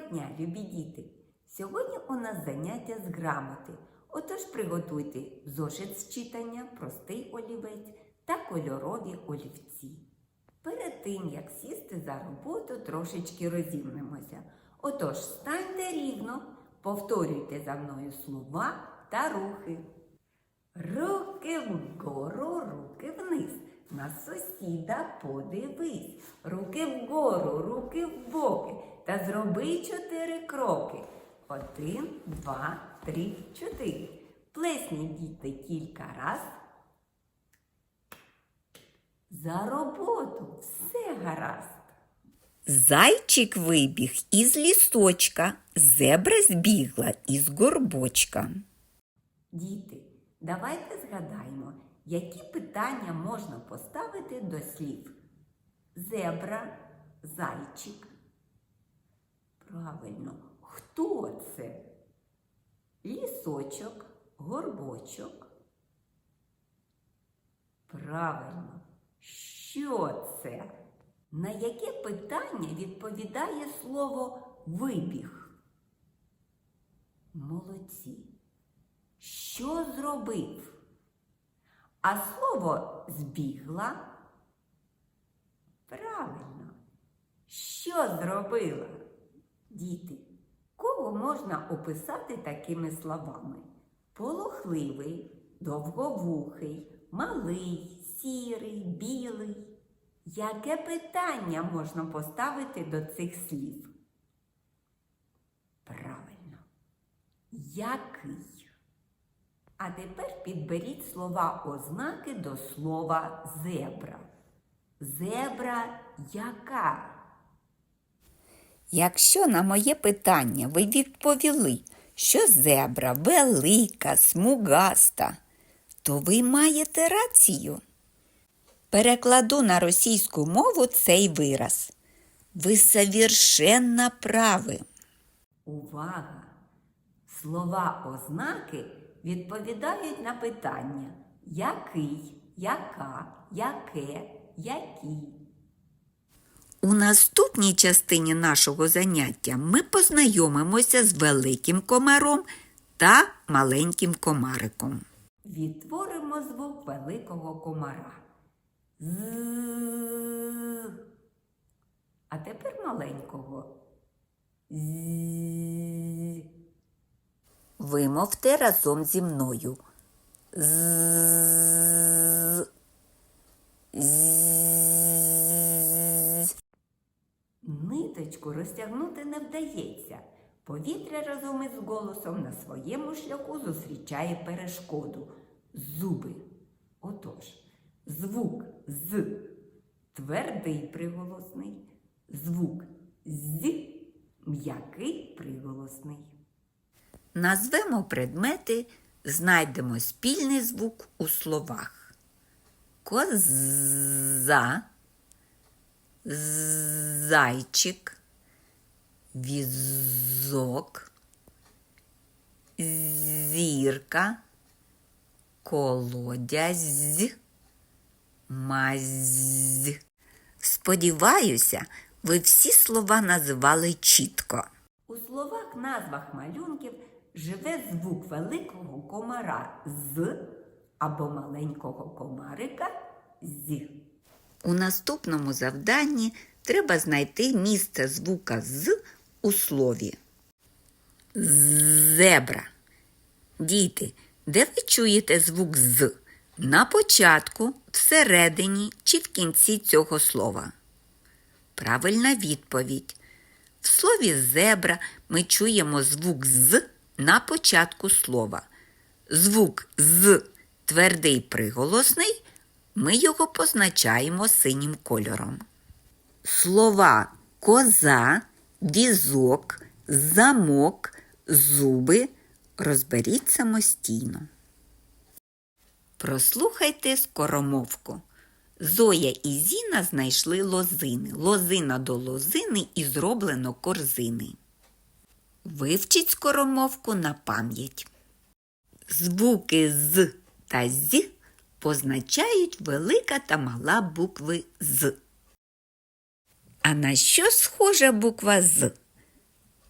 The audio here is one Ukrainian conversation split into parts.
дня, любі діти! Сьогодні у нас заняття з грамоти. Отож приготуйте зошит з читання, простий олівець та кольорові олівці. Перед тим, як сісти за роботу, трошечки розімнемося. Отож, станьте рівно, повторюйте за мною слова та рухи. Руки вгору, руки вниз. На сусіда подивись. Руки вгору, руки в боки. Та зроби чотири кроки. Один, два, три, чотири. Плесніть діти кілька раз. За роботу все гаразд. Зайчик вибіг із лісочка, зебра збігла із горбочка. Діти, давайте згадаємо, які питання можна поставити до слів зебра, зайчик. Правильно, хто це? Лісочок, горбочок. Правильно, що це? На яке питання відповідає слово вибіг? Молодці. Що зробив? А слово збігла? Правильно. Що зробила? Діти, кого можна описати такими словами? Полохливий, довговухий, малий, сірий, білий. Яке питання можна поставити до цих слів? Правильно. Який? А тепер підберіть слова ознаки до слова зебра. Зебра яка? Якщо на моє питання ви відповіли, що зебра велика, смугаста, то ви маєте рацію. Перекладу на російську мову цей вираз. Ви совершенно праві. Увага! Слова ознаки відповідають на питання який, яка, яке, які. У наступній частині нашого заняття ми познайомимося з великим комаром та маленьким комариком. Відтворимо звук великого комара. А тепер маленького. Вимовте разом зі мною. З. З. Ниточку розтягнути не вдається. Повітря разом із голосом на своєму шляху зустрічає перешкоду зуби. Отож, звук з твердий приголосний, звук з м'який приголосний. Назвемо предмети, знайдемо спільний звук у словах. Коза, зайчик, візок, зірка, колодязь, мазь. Сподіваюся, ви всі слова називали чітко. У словах назвах малюнків живе звук великого комара з або маленького комарика з. У наступному завданні треба знайти місце звука з у слові. Зебра. Діти, де ви чуєте звук з? На початку, всередині чи в кінці цього слова? Правильна відповідь. В слові зебра ми чуємо звук з на початку слова. Звук з твердий приголосний, ми його позначаємо синім кольором. Слова коза, візок, замок, зуби розберіть самостійно. Прослухайте скоромовку. Зоя і Зіна знайшли лозини. Лозина до лозини і зроблено корзини. Вивчіть скоромовку на пам'ять. Звуки з та з позначають велика та мала букви з. А на що схожа буква з?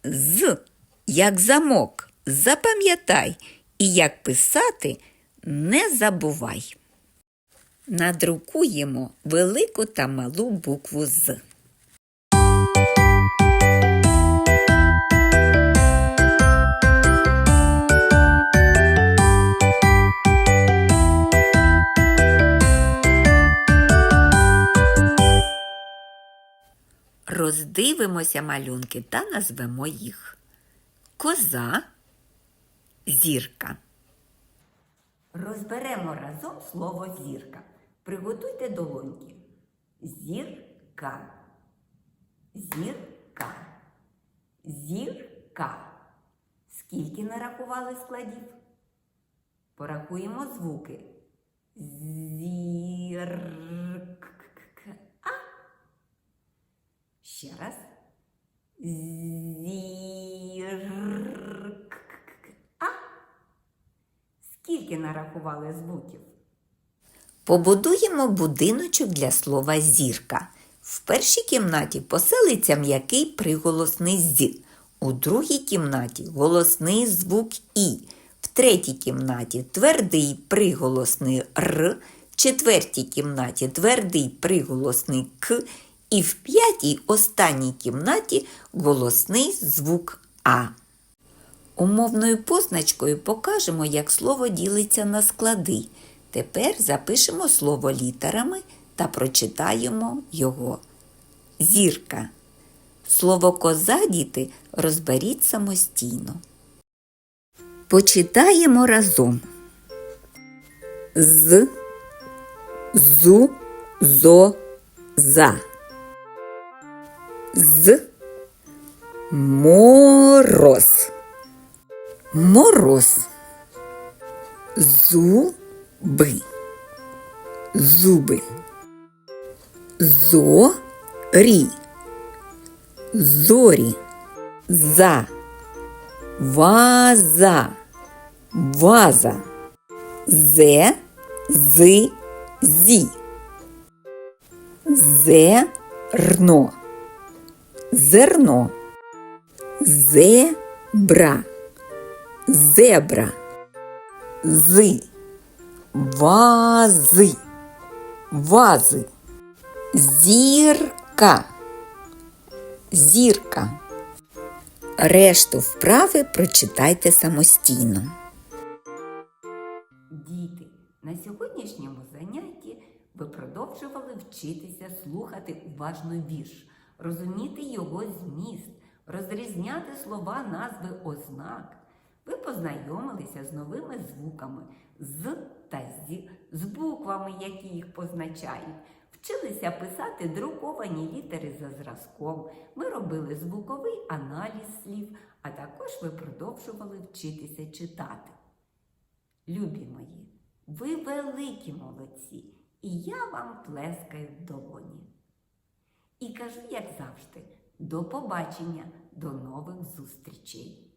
З, як замок, запам'ятай, і як писати, не забувай. Надрукуємо велику та малу букву З. Роздивимося малюнки та назвемо їх. Коза, зірка. Розберемо разом слово зірка. Приготуйте долоньки. Зірка. Зірка. Зірка. Скільки нарахували складів? Порахуємо звуки. Зірка. Ще раз. Зірка. Скільки звуків? Побудуємо будиночок для слова зірка. В першій кімнаті поселиться м'який приголосний з. У другій кімнаті голосний звук І. В третій кімнаті твердий приголосний Р. В четвертій кімнаті твердий приголосний К. І в п'ятій останній кімнаті голосний звук А. Умовною позначкою покажемо, як слово ділиться на склади. Тепер запишемо слово літерами та прочитаємо його. Зірка. Слово коза, діти, розберіть самостійно. Почитаємо разом. З, зу, зо, за. З, мороз. Мороз. Зуби. Зуби. Зорі. Зорі. За. Ваза. Ваза. Зе. Зи. Зі. Зерно. Зерно. Зебра. Зебра. Зи. Вази. Вази. Зірка. Зірка. Решту вправи прочитайте самостійно. Діти, на сьогоднішньому занятті ви продовжували вчитися слухати уважно вірш, розуміти його зміст, розрізняти слова назви ознак. Ви познайомилися з новими звуками з та зі, з буквами, які їх позначають. Вчилися писати друковані літери за зразком. Ми робили звуковий аналіз слів, а також ви продовжували вчитися читати. Любі мої, ви великі молодці, і я вам плескаю в долоні. І кажу, як завжди, до побачення, до нових зустрічей.